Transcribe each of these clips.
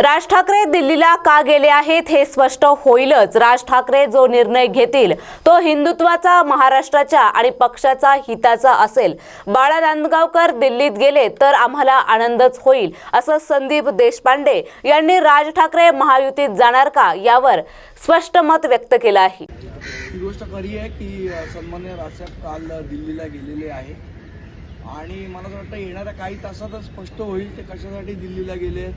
राज ठाकरे दिल्लीला का गेले आहेत हे स्पष्ट होईलच. राज ठाकरे जो निर्णय घेतील तो हिंदुत्वाचा महाराष्ट्राच्या आणि पक्षाचा हिताचा असेल. बाळा नांदगावकर दिल्लीत गेले तर आम्हाला आनंदच होईल असं संदीप देशपांडे यांनी राज ठाकरे महायुतीत जाणार का यावर स्पष्ट मत व्यक्त केलं आहे. ही गोष्ट खरी आहे की सन्मान्य राजसाहेब काल दिल्लीला गेलेले आहे आणि मला असं वाटतं येणाऱ्या काही तासातच स्पष्ट होईल ते कशासाठी दिल्लीला गेले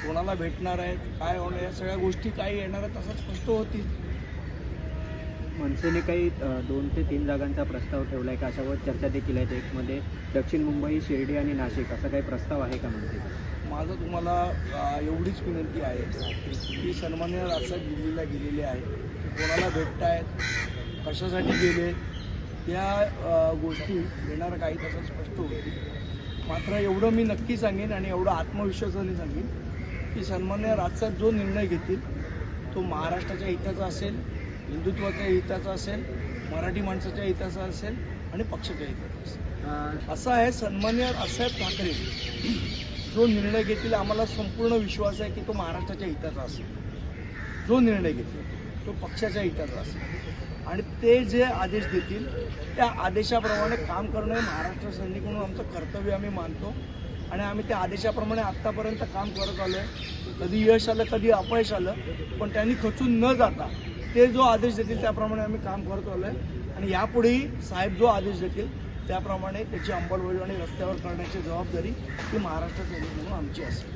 कोणाला भेटणार आहेत काय होणार या सगळ्या गोष्टी काही येणाऱ्या तासात स्पष्ट होतील. मनसेने काही दोन ते तीन जागांचा प्रस्ताव ठेवला आहे का अशावर चर्चा देखील आहेत एकमध्ये दक्षिण मुंबई शिर्डी आणि नाशिक असा काही प्रस्ताव आहे का मनसेचा? माझं तुम्हाला एवढीच विनंती आहे की सन्मान्य राजसाहेब दिल्लीला गेलेले आहे कोणाला भेटतायत कशासाठी गेले त्या गोष्टी येणाऱ्या काही तासात स्पष्ट होतील मात्र एवढं मी नक्की सांगेन आणि एवढं आत्मविश्वासाने सांगेन की सन्मान्य राजसाहेब जो निर्णय घेतील तो महाराष्ट्राच्या हिताचा असेल हिंदुत्वाच्या हिताचा असेल मराठी माणसाच्या हिताचा असेल आणि पक्षाच्या हिताचा असेल. असं आहे सन्मान्य राजसाहेब ठाकरे. जो निर्णय घेतील आम्हाला संपूर्ण विश्वास आहे की तो महाराष्ट्राच्या हिताचा असेल. जो निर्णय घेतील तो पक्षाच्या हिताचा असेल. आणि ते जे आदेश देतील त्या आदेशाप्रमाणे काम करणं हे महाराष्ट्र सैनिक म्हणून आमचं कर्तव्य आम्ही मानतो. आणि आम्ही त्या आदेशाप्रमाणे आत्तापर्यंत काम करत आलो आहे. कधी यश आलं कधी अपयश आलं पण त्यांनी खचून न जाता ते जो आदेश देतील त्याप्रमाणे आम्ही काम करत आलो आहे. आणि यापुढेही साहेब जो आदेश देतील त्याप्रमाणे त्याची अंमलबजावणी रस्त्यावर करण्याची जबाबदारी ही महाराष्ट्र म्हणून आमची असेल